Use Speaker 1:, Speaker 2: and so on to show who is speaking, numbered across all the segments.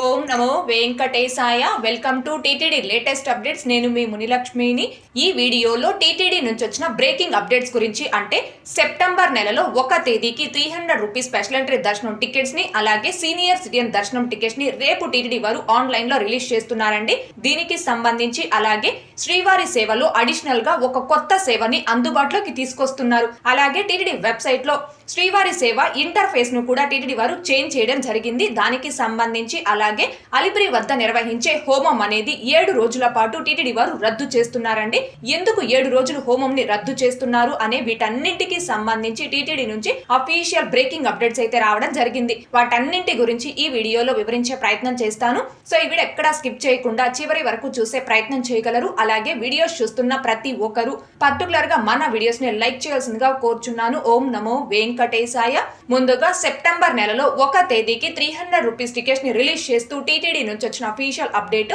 Speaker 1: ఓం నమో వెంకటేశాయ. Welcome to TTD latest updates. నేను మీ మునిలక్ష్మిని. ఈ వీడియోలో టీటీడీ నుంచి వచ్చిన బ్రేకింగ్ అప్డేట్స్ గురించి అంటే సెప్టెంబర్ నెలలో ఒక తేదీకి three hundred rupees special entry దర్శనం టికెట్స్ని అలాగే సీనియర్ సిటిజన్ దర్శనం టికెట్స్ని రేపు టీటీడీ వారు ఆన్లైన్లో రిలీజ్ చేస్తున్నారండి. దీనికి సంబంధించి అలాగే శ్రీవారి సేవలో అడిషనల్గా ఒక కొత్త సేవని అందుబాటులోకి తీసుకొస్తున్నారు. అలాగే టీటీడీ వెబ్సైట్లో శ్రీవారి సేవ ఇంటర్ఫేస్ను కూడా టీటీడీ వారు చేంజ్ చేయడం జరిగింది. దానికి సంబంధించి అలాగే అలిపిరి వద్ద నిర్వహించే హోమం అనేది ఏడు రోజుల పాటు టీటీడీ వారు రద్దు చేస్తున్నారండి. ఎందుకు ఏడు రోజులు హోమం ని రద్దు చేస్తున్నారు అనే వీటన్నింటికి సంబంధించి టీటీడీ నుంచి అఫీషియల్ బ్రేకింగ్ అప్డేట్స్ అయితే రావడం జరిగింది. వాటన్నింటి గురించి ఈ వీడియోలో వివరించే ప్రయత్నం చేస్తాను. సో ఈ వీడియో ఎక్కడా స్కిప్ చేయకుండా చివరి వరకు చూసే ప్రయత్నం చేయగలరు. అలాగే వీడియోస్ చూస్తున్న ప్రతి ఒక్కరు పర్టికులర్గా మన వీడియోస్ని లైక్ చేయాల్సిందిగా కోరుచున్నాను. ఓం నమో వెంకటేశాయ. ముందుగా సెప్టెంబర్ నెలలో ఒక తేదీకి త్రీ హండ్రెడ్ రూపీస్ టికెట్స్ని రిలీజ్ చేస్తూ టీటీడీ నుంచి వచ్చిన అఫీషియల్ అప్డేట్.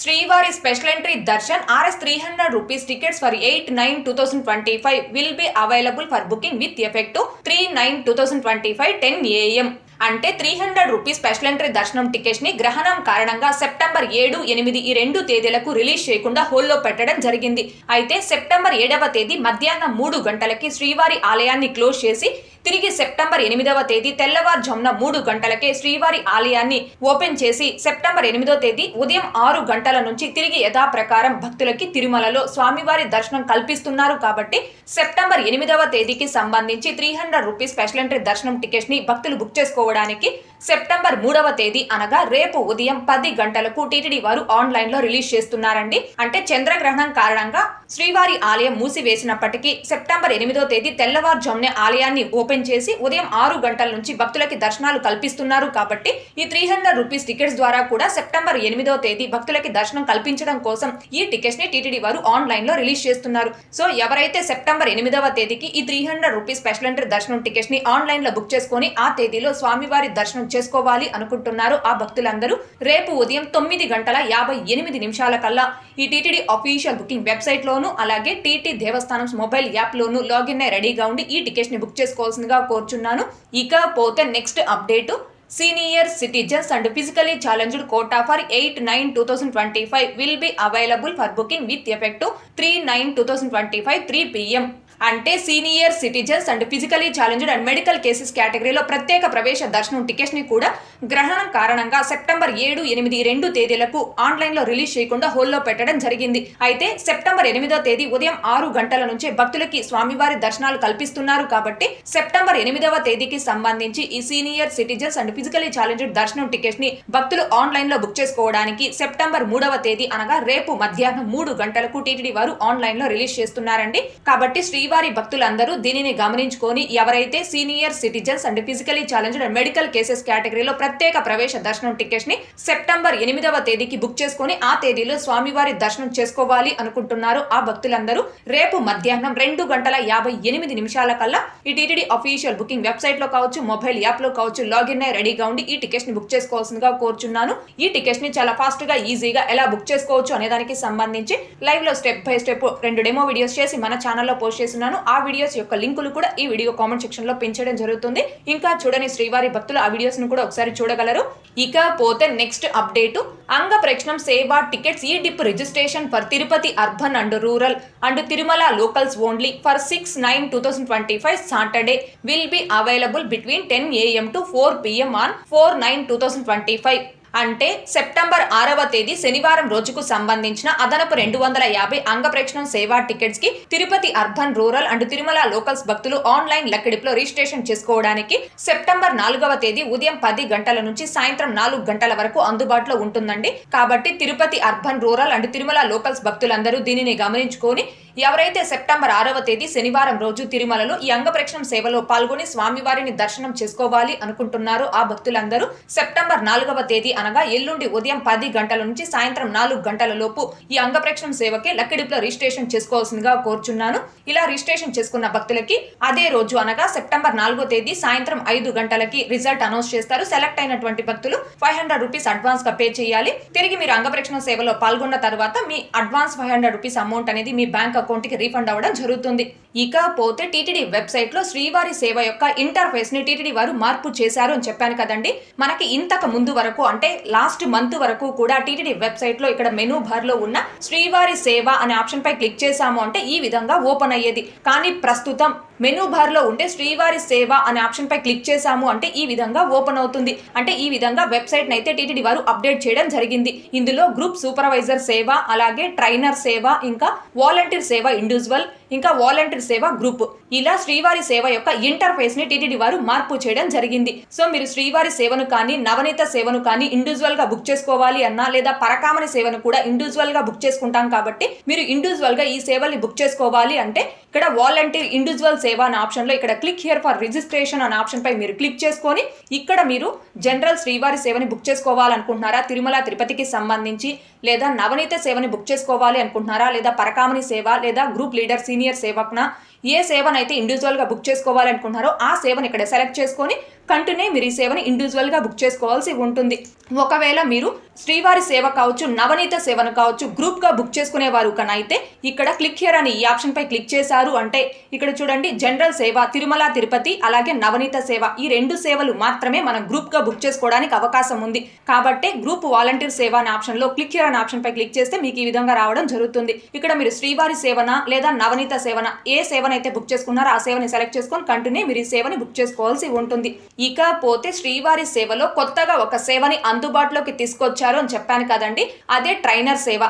Speaker 1: శ్రీవారి special entry darshan R S three hundred rupees tickets for eight nine two thousand twenty five will be available for booking with effect three nine two thousand twenty five ten AM. అంటే three hundred rupees special entry దర్శనం టికెట్స్ని గ్రహణం కారణంగా September ఏడు ఎనిమిది ఈ రెండు తేదీలకు release చేయకుండా హోల్లో పెట్టడం జరిగింది. అయితే సెప్టెంబర్ ఏడవ తేదీ మధ్యాహ్నం మూడు గంటలకి శ్రీవారి ఆలయాన్ని క్లోజ్ చేసి తిరిగి సెప్టెంబర్ ఎనిమిదవ తేదీ తెల్లవారుజామున మూడు గంటలకే శ్రీవారి ఆలయాన్ని ఓపెన్ చేసి సెప్టెంబర్ ఎనిమిదవ తేదీ ఉదయం ఆరు గంటల నుంచి తిరిగి యథాప్రకారం భక్తులకి తిరుమలలో స్వామివారి దర్శనం కల్పిస్తున్నారు కాబట్టి సెప్టెంబర్ ఎనిమిదవ తేదీకి సంబంధించి three hundred rupees special entry దర్శనం టికెట్స్ని భక్తులు బుక్ చేసుకోవడానికి సెప్టెంబర్ మూడవ తేదీ అనగా రేపు ఉదయం పది గంటలకు టీటీడీ వారు ఆన్లైన్లో రిలీజ్ చేస్తున్నారండి. అంటే చంద్రగ్రహణం కారణంగా శ్రీవారి ఆలయం మూసివేసినప్పటికీ సెప్టెంబర్ ఎనిమిదో తేదీ తెల్లవారుజామునే ఆలయాన్ని ఓపెన్ చేసి ఉదయం ఆరు గంటల నుంచి భక్తులకి దర్శనాలు కల్పిస్తున్నారు కాబట్టి ఈ త్రీ హండ్రెడ్ రూపీస్ టికెట్స్ ద్వారా కూడా సెప్టెంబర్ ఎనిమిదో తేదీ భక్తులకి దర్శనం కల్పించడం కోసం ఈ టికెట్స్ని టీటీడీ వారు ఆన్లైన్లో రిలీజ్ చేస్తున్నారు. సో ఎవరైతే సెప్టెంబర్ ఎనిమిదవ తేదీకి ఈ three hundred rupees special entry దర్శనం టికెట్స్ని ఆన్లైన్లో బుక్ చేసుకొని ఆ తేదీలో స్వామివారి దర్శనం చేసుకోవాలి అనుకుంటున్నారు ఆ భక్తులందరూ రేపు ఉదయం తొమ్మిది గంటల యాభై ఎనిమిది నిమిషాల కల్లా ఈ టీటీడీ అఫీషియల్ బుకింగ్ వెబ్సైట్ లోను అలాగే టీటీ దేవస్థానం మొబైల్ యాప్ లోను లాగిన్ అయి రెడీగా ఉండి ఈ టికెట్స్ని బుక్ చేసుకోవాల్సిందిగా కోరుచున్నాను. ఇకపోతే next update senior citizens and physically challenged quota for eight nine two thousand twenty five will be available for booking with effect three nine two thousand twenty five three PM అంటే senior citizens and physically challenged and medical cases కేటగిరీలో ప్రత్యేక ప్రవేశ దర్శనం టికెట్స్ని కూడా గ్రహణం కారణంగా September ఏడు ఎనిమిది రెండు తేదీలకు ఆన్లైన్లో రిలీజ్ చేయకుండా హోల్లో పెట్టడం జరిగింది. అయితే సెప్టెంబర్ ఎనిమిదో తేదీ ఉదయం ఆరు గంటల నుంచే భక్తులకి స్వామివారి దర్శనాలు కల్పిస్తున్నారు కాబట్టి సెప్టెంబర్ ఎనిమిదవ తేదీకి సంబంధించి ఈ senior citizens and physically challenged దర్శనం టికెట్స్ని భక్తులు ఆన్లైన్లో బుక్ చేసుకోవడానికి సెప్టెంబర్ మూడవ తేదీ అనగా రేపు మధ్యాహ్నం మూడు గంటలకు టీటీడీ వారు ఆన్లైన్లో రిలీజ్ చేస్తున్నారండి. కాబట్టి శ్రీ శ్రీవారి భక్తులందరూ దీనిని గమనించుకొని ఎవరైతే senior citizens and physically challenged and medical cases కేటగిరీలో ప్రత్యేక ప్రవేశ దర్శనం టికెట్స్ని సెప్టెంబర్ ఎనిమిదవ తేదీకి బుక్ చేసుకొని ఆ తేదీలో స్వామివారి దర్శనం చేసుకోవాలి అనుకుంటున్నారు ఆ భక్తులందరూ రేపు మధ్యాహ్నం రెండు గంటల యాభై ఎనిమిది నిమిషాల కల్లా ఈ టీటీడీ అఫీషియల్ బుకింగ్ వెబ్సైట్లో కావచ్చు మొబైల్ యాప్లో కావచ్చు లాగిన్ అయి రెడీగా ఉండి ఈ టికెట్స్ని బుక్ చేసుకోవాల్సిందిగా కోరుచున్నాను. ఈ టికెట్స్ని చాలా ఫాస్ట్గా ఈజీగా ఎలా బుక్ చేసుకోవచ్చు అనే దానికి సంబంధించి లైవ్లో స్టెప్ బై స్టెప్ రెండు డెమో వీడియోస్ చేసి మన ఛానల్లో పోస్ట్ చేస్తున్నాను. ఆ వీడియోస్ యొక్క లింకులు కూడా ఈ వీడియో కామెంట్ సెక్షన్లో పెంచడం జరుగుతుంది. ఇంకా చూడని శ్రీవారి భక్తులు ఆ వీడియోస్ను కూడా ఒకసారి చూడగలరు. ఇకపోతే నెక్స్ట్ అప్డేట్. అంగ ప్రేక్షణం సేవా టికెట్స్ ఈ dip registration for Tirupati urban and rural and Tirumala locals only for six nine two thousand twenty five Saturday. Will be available between ten AM to four PM on four nine two thousand twenty five. అంటే September ఆరవ తేదీ శనివారం రోజుకు సంబంధించిన అదనపు రెండు వందల యాభై అంగప్రేక్షణం సేవా టికెట్స్కి Tirupati urban rural and Tirumala locals భక్తులు ఆన్లైన్ లెక్కడిపులో రిజిస్ట్రేషన్ చేసుకోవడానికి సెప్టెంబర్ నాలుగవ తేదీ ఉదయం పది గంటల నుంచి సాయంత్రం నాలుగు గంటల వరకు అందుబాటులో ఉంటుందండి. కాబట్టి Tirupati urban rural and Tirumala locals భక్తులందరూ దీనిని గమనించుకొని ఎవరైతే సెప్టెంబర్ ఆరవ తేదీ శనివారం రోజు తిరుమలలో ఈ అంగప్రక్షణం సేవలో పాల్గొని స్వామివారిని దర్శనం చేసుకోవాలి అనుకుంటున్నారో ఆ భక్తులందరూ సెప్టెంబర్ నాలుగవ తేదీ అనగా ఎల్లుండి ఉదయం పది గంటల నుంచి సాయంత్రం నాలుగు గంటల లోపు ఈ అంగప్రక్షణం సేవకి లక్కడిపులో రిజిస్ట్రేషన్ చేసుకోవాల్సిందిగా కోరుచున్నాను. ఇలా రిజిస్ట్రేషన్ చేసుకున్న భక్తులకి అదే రోజు అనగా సెప్టెంబర్ నాలుగో తేదీ సాయంత్రం ఐదు గంటలకి రిజల్ట్ అనౌన్స్ చేస్తారు. సెలెక్ట్ అయినటువంటి భక్తులు ఫైవ్ హండ్రెడ్ రూపీస్ అడ్వాన్స్గా పే చేయాలి. తిరిగి మీరు అంగప్రేక్షణ సేవలో పాల్గొన్న తర్వాత మీ advance five hundred rupees amount అనేది మీ బ్యాంక్ అకౌంట్కి రీఫండ్ అవ్వడం జరుగుతుంది. ఇకపోతే టీటీడీ వెబ్సైట్లో శ్రీవారి సేవ యొక్క ఇంటర్ఫేస్ని టీటీడీ వారు మార్పు చేశారు అని చెప్పాను కదండి. మనకి ఇంతకు ముందు వరకు అంటే లాస్ట్ మంత్ వరకు కూడా టీటీడీ వెబ్సైట్లో ఇక్కడ మెనూ బార్లో ఉన్న శ్రీవారి సేవ అనే ఆప్షన్ పై క్లిక్ చేశాము అంటే ఈ విధంగా ఓపెన్ అయ్యేది. కానీ ప్రస్తుతం మెనూ బార్లో శ్రీవారి సేవ అనే ఆప్షన్ పై క్లిక్ చేశాము అంటే ఈ విధంగా ఓపెన్ అవుతుంది. అంటే ఈ విధంగా వెబ్సైట్ అయితే టీటీడీ వారు అప్డేట్ చేయడం జరిగింది. ఇందులో గ్రూప్ సూపర్వైజర్ సేవ అలాగే ట్రైనర్ సేవ ఇంకా వాలంటీర్ సేవ ఇండివిజువల్ ఇంకా వాలంటీర్ సేవ గ్రూప్. ఇలా శ్రీవారి సేవ యొక్క ఇంటర్ఫేస్ని టీటీడీ వారు మార్పు చేయడం జరిగింది. సో మీరు శ్రీవారి సేవను కానీ నవనీత సేవను కానీ ఇండివిజువల్గా బుక్ చేసుకోవాలి అన్నా లేదా పరకామని సేవను కూడా ఇండివిజువల్గా బుక్ చేసుకుంటాం కాబట్టి మీరు ఇండివిజువల్గా ఈ సేవల్ని బుక్ చేసుకోవాలి అంటే ఇక్కడ వాలంటీర్ ఇండివిజువల్ సేవ అనే ఆప్షన్లో ఇక్కడ క్లిక్ హియర్ ఫర్ రిజిస్ట్రేషన్ అనే ఆప్షన్ పై మీరు క్లిక్ చేసుకొని ఇక్కడ మీరు జనరల్ శ్రీవారి సేవని బుక్ చేసుకోవాలనుకుంటున్నారా తిరుమల తిరుపతికి సంబంధించి లేదా నవనీత సేవని బుక్ చేసుకోవాలి అనుకుంటున్నారా లేదా పరకామని సేవ లేదా గ్రూప్ లీడర్ సీనియర్ సేవకున ఏ సేవనైతే ఇండివిజువల్గా బుక్ చేసుకోవాలనుకుంటున్నారో ఆ సేవను ఇక్కడ సెలెక్ట్ చేసుకొని కంటూనే మీరు ఈ సేవని ఇండివిజువల్గా బుక్ చేసుకోవాల్సి ఉంటుంది. ఒకవేళ మీరు శ్రీవారి సేవ కావచ్చు నవనీత సేవను కావచ్చు గ్రూప్గా బుక్ చేసుకునేవారు కనైతే ఇక్కడ క్లిక్ హియర్ అని ఈ ఆప్షన్ పై క్లిక్ చేశారు అంటే ఇక్కడ చూడండి జనరల్ సేవ తిరుమల తిరుపతి అలాగే నవనీత సేవ ఈ రెండు సేవలు మాత్రమే మనం గ్రూప్గా బుక్ చేసుకోవడానికి అవకాశం ఉంది. కాబట్టి గ్రూప్ వాలంటీర్ సేవ అనే ఆప్షన్లో క్లిక్ హియర్ అనే ఆప్షన్ పై క్లిక్ చేస్తే మీకు ఈ విధంగా రావడం జరుగుతుంది. ఇక్కడ మీరు శ్రీవారి సేవన లేదా నవనీత సేవన ఏ సేవనైతే బుక్ చేసుకున్నారో ఆ సేవని సెలెక్ట్ చేసుకొని కంటిన్యూ మీరు ఈ సేవని బుక్ చేసుకోవాల్సి ఉంటుంది. ఇకపోతే శ్రీవారి సేవలో కొత్తగా ఒక సేవని అందుబాటులోకి తీసుకొచ్చారు అని చెప్పాను కదండి. అదే ట్రైనర్ సేవ.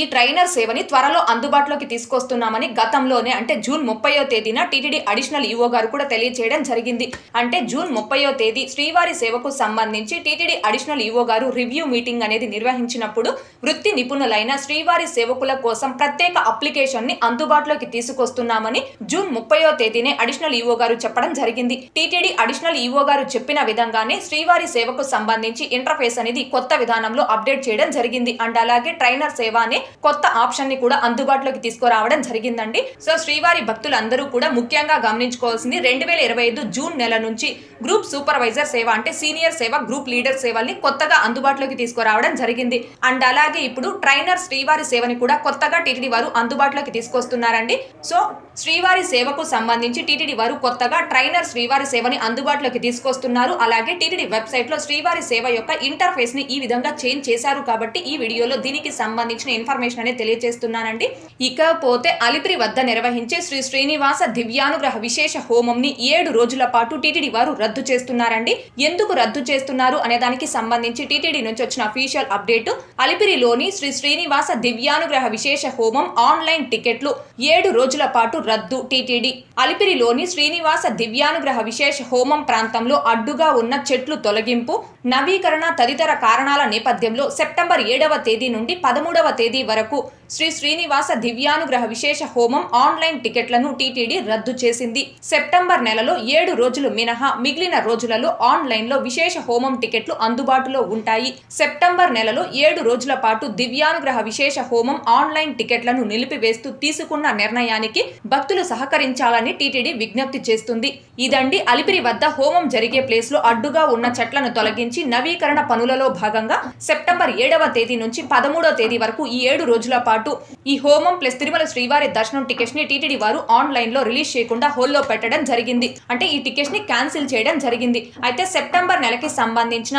Speaker 1: ఈ ట్రైనర్ సేవని త్వరలో అందుబాటులోకి తీసుకొస్తున్నామని గతంలోనే అంటే జూన్ ముప్పయో తేదీన టీటీడీ అడిషనల్ ఈఓ గారు కూడా తెలియజేయడం జరిగింది. అంటే జూన్ ముప్పయో తేదీ శ్రీవారి సేవకు సంబంధించి టీటీడీ అడిషనల్ ఈఓ గారు రివ్యూ మీటింగ్ అనేది నిర్వహించినప్పుడు వృత్తి నిపుణులైన శ్రీవారి సేవకుల కోసం ప్రత్యేక అప్లికేషన్ని అందుబాటులోకి తీసుకొస్తున్నామని జూన్ ముప్పయో తేదీనే అడిషనల్ ఈఓ గారు చెప్పడం జరిగింది. టీటీడీ అడిషనల్ ఈఓ గారు చెప్పిన విధంగానే శ్రీవారి సేవకు సంబంధించి ఇంటర్ఫేస్ అనేది కొత్త విధానంలో అప్డేట్ చేయడం జరిగింది. అండ్ అలాగే ట్రైనర్ సేవ అనే కొత్త ఆప్షన్ని కూడా అందుబాటులోకి తీసుకురావడం జరిగిందండి. సో శ్రీవారి భక్తులందరూ కూడా ముఖ్యంగా గమనించుకోవాల్సింది రెండు వేల ఇరవై ఐదు జూన్ నెల నుంచి గ్రూప్ సూపర్వైజర్ సేవ అంటే సీనియర్ సేవ గ్రూప్ లీడర్ సేవల్ని కొత్తగా అందుబాటులోకి తీసుకురావడం జరిగింది. అండ్ అలాగే ఇప్పుడు ట్రైనర్ శ్రీవారి సేవని కూడా కొత్తగా టీటీడీ వారు అందుబాటులోకి తీసుకొస్తున్నారండి. సో శ్రీవారి సేవకు సంబంధించి టీటీడీ వారు కొత్తగా ట్రైనర్ శ్రీవారి సేవని అందుబాటులోకి తీసుకొస్తున్నారు. అలాగే టీటీడీ వెబ్సైట్లో శ్రీవారి సేవ యొక్క ఇంటర్ఫేస్ని ఈ విధంగా చేంజ్ చేశారు కాబట్టి ఈ వీడియోలో దీనికి సంబంధించిన ఇన్ఫర్మేషన్ అనేది తెలియజేస్తున్నానండి. ఇకపోతే అలిపిరి వద్ద నిర్వహించే శ్రీ శ్రీనివాస దివ్యానుగ్రహ విశేష హోమం ని ఏడు రోజుల పాటు టీటీడీ వారు రద్దు చేస్తున్నారండి. ఎందుకు రద్దు చేస్తున్నారు అనే దానికి సంబంధించి టీటీడీ నుంచి వచ్చిన అఫీషియల్ అప్డేట్ అలిపిరిలోని శ్రీ శ్రీనివాస దివ్యానుగ్రహ విశేష హోమం ఆన్లైన్ టికెట్లు ఏడు రోజుల పాటు రద్దు టీటీడీ. అలిపిరిలోని శ్రీనివాస దివ్యానుగ్రహ విశేష హోమం ప్రాంతంలో అడ్డుగా ఉన్న చెట్లు తొలగింపు నవీకరణ తదితర కారణాల నేపథ్యంలో సెప్టెంబర్ ఏడవ తేదీ నుండి పదమూడవ తేదీ వరకు శ్రీ శ్రీనివాస దివ్యానుగ్రహ విశేష హోమం ఆన్లైన్ టికెట్లను టీటీడీ రద్దు చేసింది. సెప్టెంబర్ నెలలో ఏడు రోజులు మినహా మిగిలిన రోజులలో ఆన్లైన్లో విశేష హోమం టికెట్లు అందుబాటులో ఉంటాయి. సెప్టెంబర్ నెలలో ఏడు రోజుల పాటు దివ్యానుగ్రహ విశేష హోమం ఆన్లైన్ టికెట్లను నిలిపివేస్తూ తీసుకున్న నిర్ణయానికి భక్తులు సహకరించాలని టీటీడీ విజ్ఞప్తి చేస్తుంది. ఇదండి అలిపిరి వద్ద హోమం జరిగే ప్లేస్లో అడ్డుగా ఉన్న చెట్లను తొలగించి నవీకరణ పనులలో భాగంగా సెప్టెంబర్ ఏడవ తేదీ నుంచి పదమూడవ తేదీ వరకు ఈ ఏడు రోజుల పాటు ఈ హోమం ప్లస్ తిరుమల శ్రీవారి దర్శనం టికెట్స్ని టీటీడీ వారు ఆన్లైన్లో రిలీజ్ చేయకుండా హోల్లో పెట్టడం జరిగింది. అంటే ఈ టికెట్స్ని క్యాన్సిల్ చేయడం జరిగింది. అయితే సెప్టెంబర్ నెలకి సంబంధించిన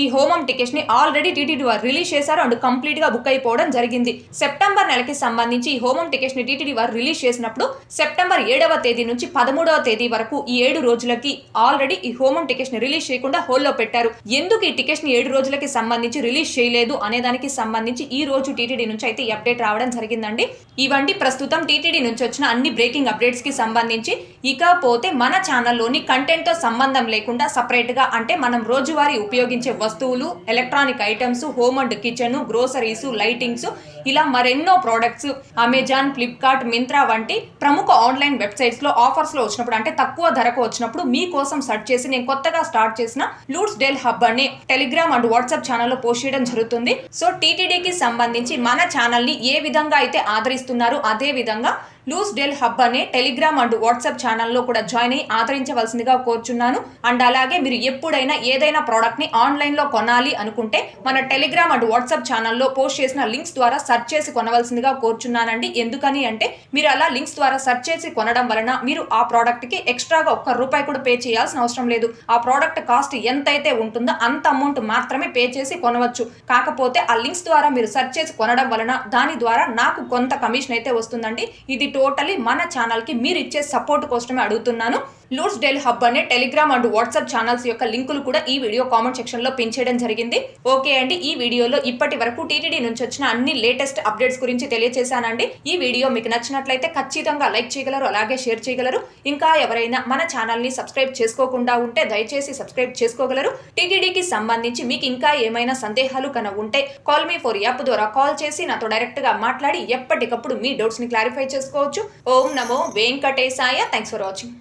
Speaker 1: ఈ హోమం టికెట్స్ని ఆల్రెడీ టీటీడీ వారు రిలీజ్ చేశారు అండ్ కంప్లీట్గా బుక్ అయిపోవడం జరిగింది. సెప్టెంబర్ నెలకి సంబంధించి ఈ హోమం టికెట్స్ని టీటీడీ వారు రిలీజ్ చేసినప్పుడు సెప్టెంబర్ ఏడవ తేదీ నుంచి పదమూడవ తేదీ వరకు ఈ ఏడు రోజులకి ఆల్రెడీ ఈ హోమం టికెట్స్ని రిలీజ్ చేయకుండా హోల్లో పెట్టారు. ఎందుకు ఈ టికెట్స్ని ఏడు రోజులకి సంబంధించి రిలీజ్ చేయలేదు అనే దానికి సంబంధించి ఈ రోజు టీటీడీ నుంచి అయితే ఈ అప్డేట్ రావడం జరిగిందండి. ఇవంటి ప్రస్తుతం టీటీడీ నుంచి వచ్చిన అన్ని బ్రేకింగ్ అప్డేట్స్కి సంబంధించి. ఇకపోతే మన ఛానల్లోని కంటెంట్తో సంబంధం లేకుండా సపరేట్గా అంటే మనం రోజువారీ ఉపయోగించే వస్తువులు electronic items home and kitchen groceries lightings ఇలా మరెన్నో ప్రోడక్ట్స్ అమెజాన్ ఫ్లిప్కార్ట్ మింత్రా వంటి ప్రముఖ ఆన్లైన్ వెబ్సైట్స్లో ఆఫర్స్లో వచ్చినప్పుడు అంటే తక్కువ ధరకు వచ్చినప్పుడు మీకోసం సెర్చ్ చేసి నేను కొత్తగా స్టార్ట్ చేసిన లూట్స్ డెల్ హబ్ అని టెలిగ్రామ్ అండ్ వాట్సాప్ ఛానల్లో పోస్ట్ చేయడం జరుగుతుంది. సో టీటీడీకి సంబంధించి మన ఛానల్ని ఏ విధంగా అయితే ఆదరిస్తున్నారో అదే విధంగా లూస్ డెల్ హబ్ అనే టెలిగ్రామ్ అండ్ వాట్సాప్ ఛానల్లో కూడా జాయిన్ అయ్యి ఆదరించవలసిందిగా కోరుచున్నాను. అండ్ అలాగే మీరు ఎప్పుడైనా ఏదైనా ప్రోడక్ట్ని ఆన్లైన్లో కొనాలి అనుకుంటే మన టెలిగ్రామ్ అండ్ వాట్సాప్ ఛానల్లో పోస్ట్ చేసిన లింక్స్ ద్వారా సెర్చ్ చేసి కొనవలసిందిగా కోరుచున్నానండి. ఎందుకని అంటే మీరు అలా లింక్స్ ద్వారా సెర్చ్ చేసి కొనడం వలన మీరు ఆ ప్రోడక్ట్కి ఎక్స్ట్రాగా ఒక్క రూపాయి కూడా పే చేయాల్సిన అవసరం లేదు. ఆ ప్రోడక్ట్ కాస్ట్ ఎంతైతే ఉంటుందో అంత అమౌంట్ మాత్రమే పే చేసి కొనవచ్చు. కాకపోతే ఆ లింక్స్ ద్వారా మీరు సెర్చ్ చేసి కొనడం వలన దాని ద్వారా నాకు కొంత కమిషన్ అయితే వస్తుందండి. ఇది టోటలీ మన ఛానల్కి మీరు ఇచ్చే సపోర్ట్ కోసమే అడుగుతున్నాను. లూట్స్ డెల్ హబ్ అనే టెలిగ్రామ్ అండ్ వాట్సాప్ ఛానల్స్ యొక్క లింకులు కూడా ఈ వీడియో కామెంట్ సెక్షన్లో పిన్ చేయడం జరిగింది. ఓకే అండి ఈ వీడియోలో ఇప్పటి వరకు టీటీడీ నుంచి వచ్చిన అన్ని లేటెస్ట్ అప్డేట్స్ గురించి తెలియజేశానండి ఈ వీడియో మీకు నచ్చినట్లయితే ఖచ్చితంగా లైక్ చేయగలరు అలాగే షేర్ చేయగలరు. ఇంకా ఎవరైనా మన ఛానల్ని సబ్స్క్రైబ్ చేసుకోకుండా ఉంటే దయచేసి సబ్స్క్రైబ్ చేసుకోగలరు. టీటీడీకి సంబంధించి మీకు ఇంకా ఏమైనా సందేహాలు కన ఉంటే కాల్ మీ ఫోర్ యాప్ ద్వారా కాల్ చేసి నాతో డైరెక్ట్గా మాట్లాడి ఎప్పటికప్పుడు మీ డౌట్స్ని క్లారిఫై చేసుకో చేసుకోవచ్చు. ఓం నమో వెంకటేశాయ. Thanks for watching